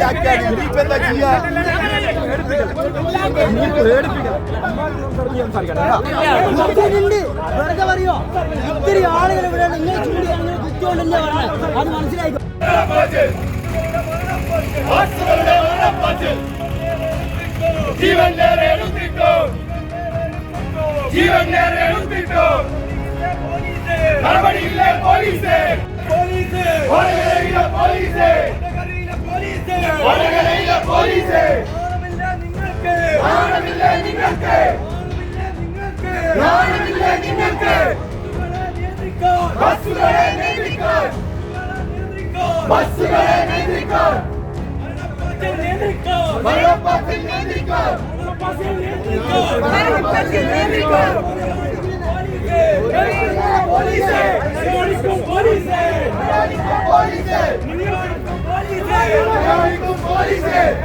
ലാക്കാണ് ഇനിയിപ്പോ എന്താ ചെയ്യാ ഉണ്ട് വെറുതെ പറയോ ഇത്തിരി ആളുകൾ ഇവിടെ നിങ്ങൾ ചൂടി അങ്ങനെ കുത്തിയോണ്ടല്ലേ പറഞ്ഞത് അത് മനസ്സിലായി ജീവൻ നേരെ എടുത്തിട്ടോ ജീവൻ നേരെ എടുത്തിട്ടോ നടപടിയില്ലേ പോലീസ് പോലീസ് വടകരയിലെ പോലീസ് ബസ്സുകളെ നിയന്ത്രിക്കാൻ ബസ്സുകളെ നിയന്ത്രിക്കാൻ വെള്ളപ്പാത്തിൽ നിയന്ത്രിക്കാൻ വെള്ളപ്പാത്തിൽ നിയന്ത്രിക്കാൻ police police Eu vai, com o vai,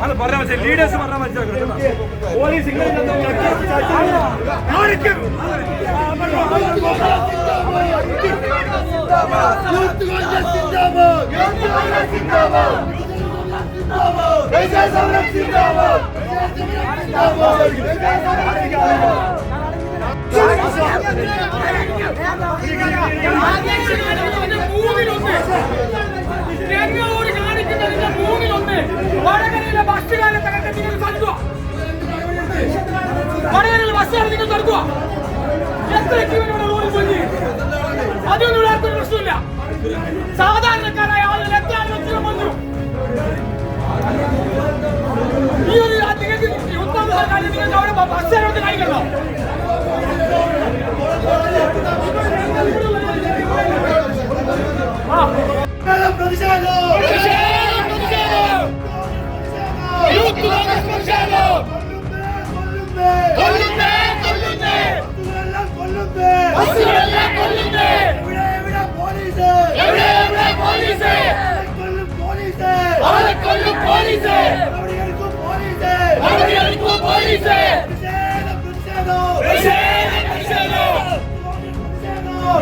അത് പറഞ്ഞാൽ മനസ്സിലായി ലീഡേഴ്സ് പറഞ്ഞാൽ മനസ്സിലാക്കണം പോലീസ് ഞങ്ങളോട് കാണിക്കുന്നതിന്റെ മൂന്നിലൊന്ന് വടകരയിലെ ബസ്സുകാരെ തകർക്കാൻ നിങ്ങൾ തടുക്കുക. വടകരയിലെ ബസ്സുകാരെ നിങ്ങൾ തടുക്കുക. എത്ര ജീവനോടെ റോഡിൽ പോയി അതൊന്നും ഇവിടെ ആർക്കും ഒരു പ്രശ്നമില്ല സാധാരണക്കാരായ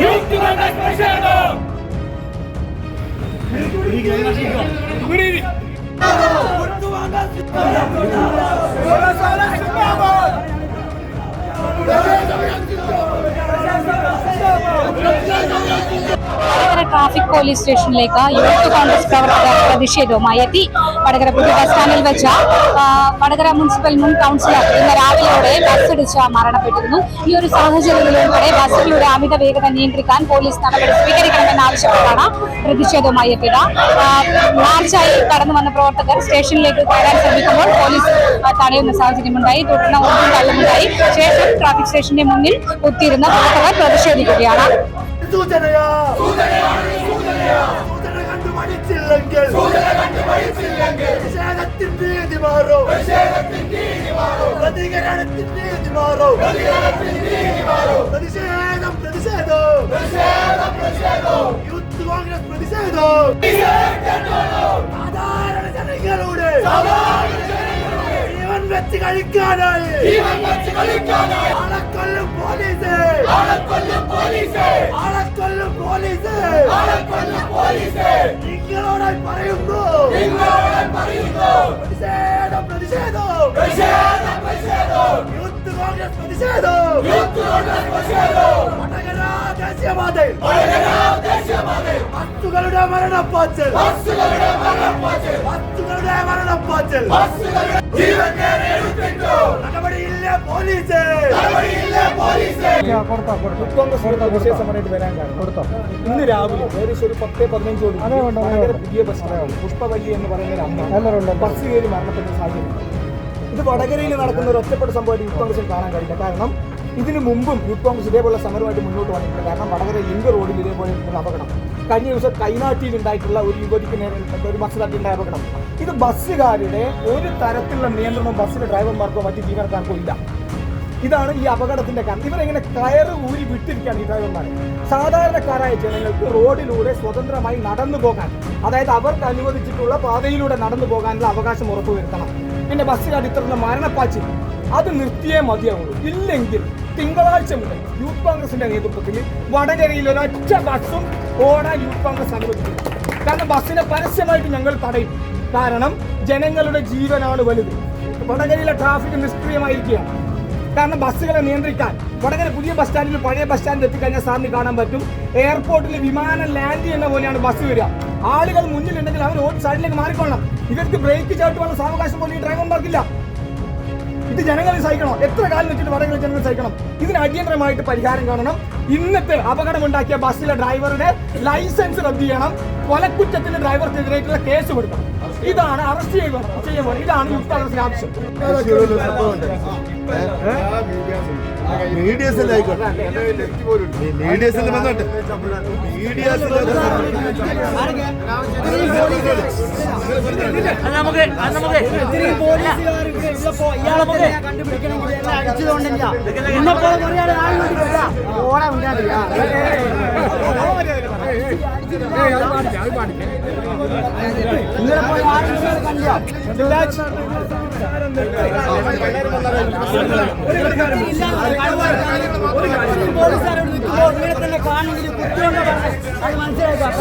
യൂത്ത് കോൺഗ്രസ് പ്രതിഷേധം Obrigado. വടകര ട്രാഫിക് പോലീസ് സ്റ്റേഷനിലേക്ക് യൂത്ത് കോൺഗ്രസ് പ്രവർത്തകർ പ്രതിഷേധവുമായി എത്തി. വടകര പുതിയ ബസ് സ്റ്റാൻഡിൽ വെച്ച വടകര മുനിസിപ്പൽ മുൻ കൗൺസിലർ ഇന്ന് രാവിലെയോടെ ബസ് ഇടിച്ച് മരണപ്പെട്ടിരുന്നു. ഈ ഒരു സാഹചര്യത്തിലുൾപ്പെടെ ബസ്സുകളുടെ അമിത വേഗത നിയന്ത്രിക്കാൻ പോലീസ് നടപടി സ്വീകരിക്കണമെന്നാവശ്യപ്പെട്ടാണ് പ്രതിഷേധവുമായി എത്തിയത്. മാർച്ചായി കടന്നു വന്ന പ്രവർത്തകർ സ്റ്റേഷനിലേക്ക് കയറാൻ ശ്രമിക്കുമ്പോൾ പോലീസ് തടയുന്ന സാഹചര്യമുണ്ടായി. തുടർന്ന് ഒന്നും തള്ളുമുണ്ടായി ശേഷം ട്രാഫിക് സ്റ്റേഷന്റെ മുന്നിൽ കുത്തിയിരുന്ന പ്രവർത്തകർ പ്രതിഷേധിക്കുകയാണ്. സൂചനയാ. സൂചന കണ്ടു മടിച്ചില്ലെങ്കിൽ പ്രതിഷേധത്തിന്റെ രീതി മാറും. പ്രതികരണത്തിന്റെ രീതി മാറും. പ്രതിഷേധം പ്രതിഷേധം. യൂത്ത് കോൺഗ്രസ് പ്രതിഷേധം. സാധാരണ ജനങ്ങളുടെ ജീവൻ വെച്ച് കഴിക്കാനായി. ആളെക്കൊല്ലും പോലീസ് പ്രതിഷേധം വടകര മരണപ്പാച്ചൽ. ബസ്സുകളുടെ മരണപ്പാച്ചൽ. നടപടിയില്ല പോലീസ്. കോൺഗ്രസ് വരാൻ കാരണം. ഇന്ന് രാവിലെ ഏകദേശം ഒരു പത്ത് പതിനഞ്ചോട് പുതിയ ബസ് പുഷ്പവല്ലി എന്ന് പറയുന്ന ഒരു അമ്മ. ബസ് കയറി മരണപ്പെട്ട സാഹചര്യം. ഇത് വടകരയിൽ നടക്കുന്ന ഒരു ഒറ്റപ്പെട്ട സംഭവമായിട്ട് യൂത്ത് കോൺഗ്രസിൽ കാണാൻ കഴിയില്ല. കാരണം ഇതിനു മുമ്പും യൂത്ത് കോൺഗ്രസ് ഇതേപോലെ സമരമായിട്ട് മുന്നോട്ട് വന്നിട്ടുണ്ട്. കാരണം വടകര ലിങ്ക് റോഡിൽ ഇതേപോലെ ഒരു അപകടം. കഴിഞ്ഞ ദിവസം കൈനാട്ടിയിൽ ഉണ്ടായിട്ടുള്ള ഒരു യുവതിക്ക് നേരെ ഒരു ബസ് തട്ടിയുണ്ടായ അപകടം. ഇത് ബസ്സുകാരുടെ ഒരു തരത്തിലുള്ള നിയന്ത്രണം ബസ്സിലെ ഡ്രൈവർമാർക്കോ മറ്റ് ജീവനക്കാർക്കോ ഇല്ല. ഇതാണ് ഈ അപകടത്തിന്റെ കാരണം. ഇവരെങ്ങനെ കയറ് ഊരി വിട്ടിരിക്കുകയാണ് ഈ ഡ്രൈവർമാർ സാധാരണക്കാരായ ജനങ്ങൾക്ക് റോഡിലൂടെ സ്വതന്ത്രമായി നടന്നു പോകാൻ അതായത് അവർക്ക് അനുവദിച്ചിട്ടുള്ള പാതയിലൂടെ നടന്നു പോകാനുള്ള അവകാശം ഉറപ്പുവരുത്തണം. പിന്നെ ബസ്സുകാർ ഇത്തരം മരണപ്പാച്ചിൽ. അത് നിർത്തിയേ മതിയാവുള്ളൂ. ഇല്ലെങ്കിൽ തിങ്കളാഴ്ച മുതൽ യൂത്ത് കോൺഗ്രസിന്റെ നേതൃത്വത്തിൽ വടകരയിൽ ഒരൊറ്റ ബസ്സും ഓടാൻ യൂത്ത് കോൺഗ്രസ് അനുവദിക്കും കാരണം ബസ്സിനെ പരസ്യമായിട്ട് ഞങ്ങൾ തടയും. കാരണം ജനങ്ങളുടെ ജീവനാണ് വലുത്. വടകരയിലെ ട്രാഫിക് നിഷ്ക്രിയമായിരിക്കുകയാണ്. കാരണം ബസ്സുകളെ നിയന്ത്രിക്കാൻ വടകര പുതിയ ബസ് സ്റ്റാൻഡിൽ പഴയ ബസ് സ്റ്റാൻഡിൽ എത്തിക്കഴിഞ്ഞാൽ സാറിന് കാണാൻ പറ്റും. എയർപോർട്ടിൽ വിമാനം ലാൻഡ് ചെയ്യുന്ന പോലെയാണ് ബസ് വരിക. ആളുകൾ മുന്നിലുണ്ടെങ്കിൽ അവർ ഓടി സൈഡിലേക്ക് മാറിക്കൊള്ളണം. ഇവർക്ക് ബ്രേക്ക് ചവിട്ടുവാനുള്ള സാവകാശം പോലും ഈ ഡ്രൈവർമാർക്കില്ല ഇത് ജനങ്ങൾ സഹിക്കണം. എത്ര കാലം വെച്ചിട്ട് വടകര ജനങ്ങൾ സഹിക്കണം? ഇതിന് അടിയന്തരമായിട്ട് പരിഹാരം കാണണം. ഇന്നത്തെ അപകടമുണ്ടാക്കിയ ബസ്സിലെ ഡ്രൈവറുടെ ലൈസൻസ് റദ്ദ് ചെയ്യണം. കൊലക്കുറ്റത്തിന് ഡ്രൈവർക്കെതിരായിട്ടുള്ള കേസ് കൊടുക്കണം. ഇതാണ് അറസ്റ്റ് ചെയ്യുക ചെയ്യുമ്പോൾ ഇതാണ് യുക്ത കോൺഗ്രസിന്റെ ആവശ്യം മീഡിയസിൽ ആയിക്കോട്ടെ മീഡിയസിൽ വന്നോട്ടെ മീഡിയസിൽ നമുക്ക് കണ്ടുപിടിക്കണമെങ്കിൽ ഓടാ കണ്ടോ തന്നെ അത് മനസ്സിലാക്കുക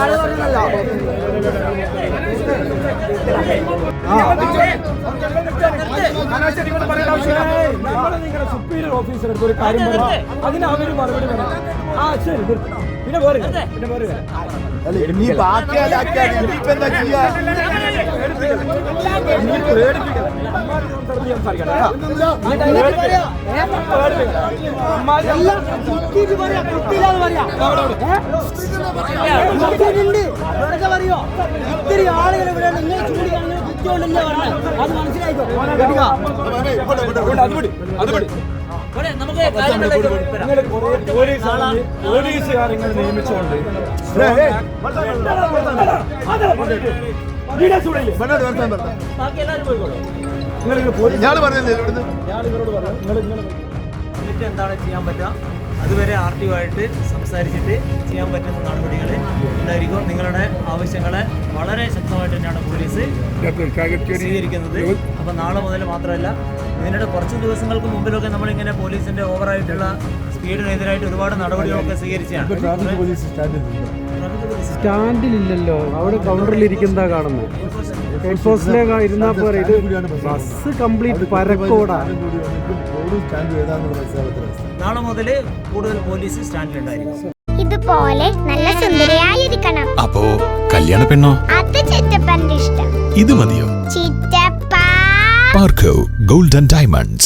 ഓഫീസർ ഒരു കാര്യം അതിന് അവർ മറുപടി പറയാം ആ ശരി. പിന്നെ പോരുക പിന്നെ വേറെ നീ ബാക്കിയാലാക്കിയാൽ ഇനിയിപ്പോ എന്താ ചെയ്യാ പറയാ ഇത്തിരി ആളുകൾ ഇവിടെ നിങ്ങൾ ചൂണ്ടിയാണെങ്കിൽ കുത്തിയോണ്ടല്ലേ പറഞ്ഞത് അത് മനസ്സിലായിക്കോ അത് അത് വിട് നിങ്ങൾ കുറേ പോലീസ് പോലീസുകാർ നിങ്ങൾ നിയമിച്ചുകൊണ്ട് നിങ്ങൾ പോലീസ് ഞാൻ പറഞ്ഞില്ലേ ഇവിടുന്ന് ഞാൻ ഇവരോട് പറയാം നിങ്ങൾ എന്നിട്ട് എന്താണ് ചെയ്യാൻ പറ്റുക? അതുവരെ ആർ ടി ആയിട്ട് സംസാരിച്ചിട്ട് ചെയ്യാൻ പറ്റുന്ന നടപടികൾ ഉണ്ടായിരിക്കും. നിങ്ങളുടെ ആവശ്യങ്ങളെ വളരെ ശക്തമായിട്ട് തന്നെയാണ് പോലീസ് സ്വീകരിക്കുന്നത്. അപ്പോൾ നാളെ മുതൽ മാത്രമല്ല ഇതിനിടെ കുറച്ച് ദിവസങ്ങൾക്ക് മുമ്പിലൊക്കെ നമ്മളിങ്ങനെ പോലീസിന്റെ ഓവറായിട്ടുള്ള സ്പീഡിനെതിരായിട്ട് ഒരുപാട് നടപടികളൊക്കെ സ്വീകരിച്ചാണ് സ്റ്റാൻഡിലില്ലല്ലോ. അവിടെ കൗണ്ടറിൽ ഇരിക്കുന്നതാ കാണുന്നു. ഹെഡ് ഇരുന്നാ പോരെ. ഇത് ബസ് കംപ്ലീറ്റ് പരക്കോടാ. നാളെ മുതൽ കൂടുതൽ പോലീസ് സ്റ്റാൻഡിലുണ്ടായിരിക്കും. ഇതുപോലെ നല്ല സുന്ദരിയായിരിക്കണം. അപ്പോ കല്യാണ പെണ്ണോ? അത് ചിറ്റപ്പന്റെ ഇഷ്ടം. ഇത് മതിയോ? ചിറ്റപ്പ പാർക്കോ ഗോൾഡൻ ഡയമണ്ട്സ്